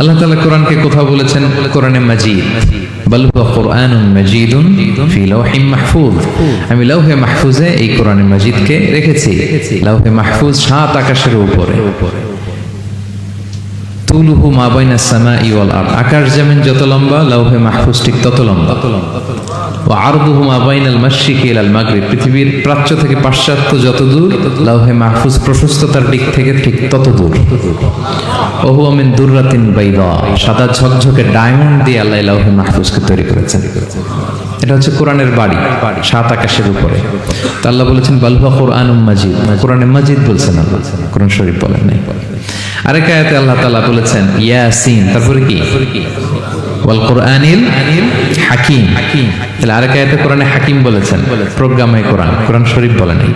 আল্লাহ তাআলা কোরআনকে কোথাও বলেছেন? কোরআনে মাজিদ। আমি লাউহে মাহফুজে এই কোরআনে মাজিদকে রেখেছি। লাউহে মাহফুজ সাত আকাশের উপরে। তুলুহু মা বাইনা সামাই ওয়াল আরদ। আকাশ যেমন যত লম্বা, লাউহে মাহফুজ ঠিক তত লম্বা। ও আরদুহু মা বাইনাল মাশরিকি ইলাল মাগরিব। পৃথিবীর প্রাচ্য থেকে পাশ্চাত্য যত দূর, লাউহে মাহফুজ প্রশস্ততার দিক থেকে ঠিক তত দূর। ওহু আমিন দুররাতিন বাইদা। সাদা ঝকঝকে ডায়মন্ড দিয়ে আল্লাহ লাউহে মাহফুজকে তৈরি করেছেন। এটা হচ্ছে কোরআনের বাড়ি, সাত আকাশের উপরে। তা আল্লাহ বলেছেন বালহুয়া কোরআন মাজিদ। কোরআনে মাজিদ বলছেন আল্লাহ। কোরআন শরীফ বলেন নাই। আরেক আয়াতে আল্লাহ তাআলা বলেছেন, ইয়াসিন। তারপরে কি? ওয়াল কোরআনিল হাকিম। তাহলে আরেক আয়াতে কোরআনে হাকিম বলেছেন। প্রোগ্রামে কোরআন। কোরআন। শরীফ বলেন নাই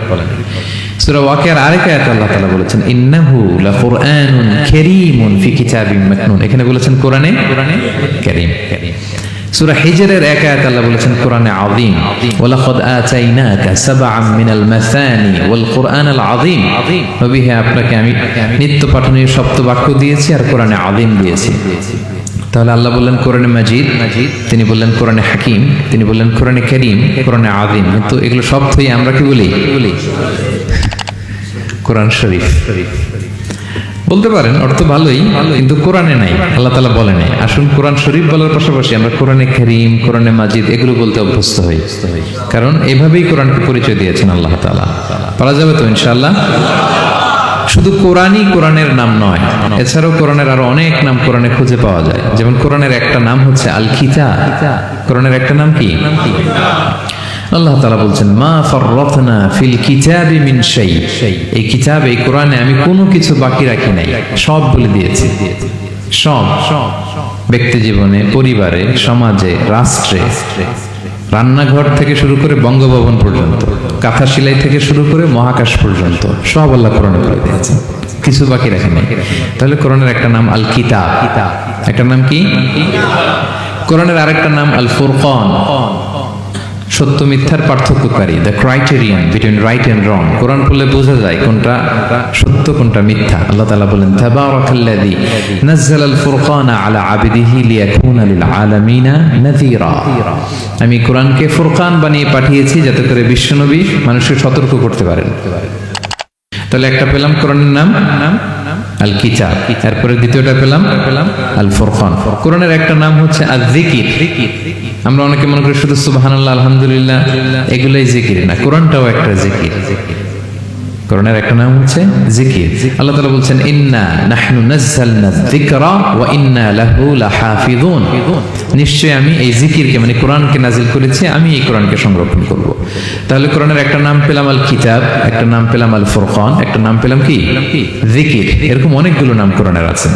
সূরা ওয়াকিয়ার আরেক আয়াতে আল্লাহ তাআলা বলেছেন ইন্নাহু লাকুরআনুন কারীমুন ফি কিতাবিম মাকনুন এখানে বলেছেন কোরআনে কোরআনে কারীম। সূরা হিজরের এক আয়াত আল্লাহ বলেছেন কোরআনে আযীম। ওয়ালাকাদ আতাইনাকা সাবআম মিনাল মাসানি ওয়াল কোরআনাল আযীম। নবী হে আপনাকে আমি নিত্য পাঠনীয় সপ্ত বাক্য দিয়েছি আর কোরআনে আযীম দিয়েছি। তাহলে আল্লাহ বললেন কোরআনে মাজিদ মাজিদ তিনি বললেন কোরআনে হাকিম, তিনি বললেন কোরআনে করিম, কোরআনে আদিম কিন্তু এগুলো সব থেকে আমরা কি বলি? বলি কোরআন শরীফ। বলতে পারেন, অর্থ ভালোই, কিন্তু কোরআনে নাই, আল্লাহ তালা বলে নাই। আসুন কোরআন শরীফ বলার পাশাপাশি আমরা কোরআনে করিম, কোরআনে মাজিদ এগুলো বলতে অভ্যস্ত হই। কারণ এভাবেই কোরআনকে পরিচয় দিয়েছেন আল্লাহ তালা পারা যাবে তো ইনশাআল্লাহ? শুধু কোরআনই কোরআনের নাম নয়, এছাড়াও কোরআনের আরও অনেক নাম কোরআনে খুঁজে পাওয়া যায়। যেমন কোরআনের একটা নাম হচ্ছে আল খিতা কোরআনের একটা নাম কি? আল্লাহ তাআলা বলছেন, মা ফাররাতনা ফিল কিতাবি মিন শাই। এই কিতাব, এই কোরআনে আমি কোনো কিছু বাকি রাখি নাই, সব বলে দিয়েছি। সব ব্যক্তি জীবনে, পরিবারে, সমাজে, রাষ্ট্রে রান্নাঘর থেকে শুরু করে বঙ্গভবন পর্যন্ত, কাঁথা সেলাই থেকে শুরু করে মহাকাশ পর্যন্ত, সব আল্লাহ কোরআনে বলে দিয়েছে। কিছু বাকি রাখেন তাহলে কোরআনের একটা নাম আল কিতা একটা নাম কি? করণের আরেকটা নাম আল ফুরকান সত্য মিথ্যার পার্থক্যকারী the criterion between right and wrong Quran পড়লে বোঝা যায় কোনটা সত্য, কোনটা মিথ্যা। আল্লাহ তাআলা বলেন, তাবারাকাল্লাযী নাযালাল ফুরকানা আলা আবদিহি লিয়াকুনা লিল আলামিনা নাযীরা। আমি কোরআনকে ফুরকান বানিয়ে পাঠিয়েছি যাতে করে বিশ্বনবী মানুষকে সতর্ক করতে পারেন। তাহলে একটা পেলাম কোরআনের নাম নাম? আল কিচা তারপরে দ্বিতীয়টা পেলাম পেলাম আল ফুরকান কোরআনের একটা নাম হচ্ছে আল জিকির আমরা অনেকে মনে করি শুধু সুবহানাল্লাহ, আলহামদুলিল্লাহ, এগুলাই জিকির না, কোরআনটাও একটা জিকির কোরআনের একটা নাম হচ্ছে জিকির আল্লাহ তাআলা বলছেন, ইন্না নাহনু নাযালনা যিকরা ওয়া ইন্না লাহু লাহাফিযুন। নিশ্চয় আমি এই জিকিরকে মানে কোরআনকে নাজিল করেছি, আমি এই কোরআনকে সংরক্ষণ করব। তাহলে কোরআনের একটা নাম পেলাম আল কিতাব একটা নাম পেলাম আল ফোরখান একটা নাম পেলাম কি? জিকির। এরকম অনেকগুলো নাম কোরআনের আছে।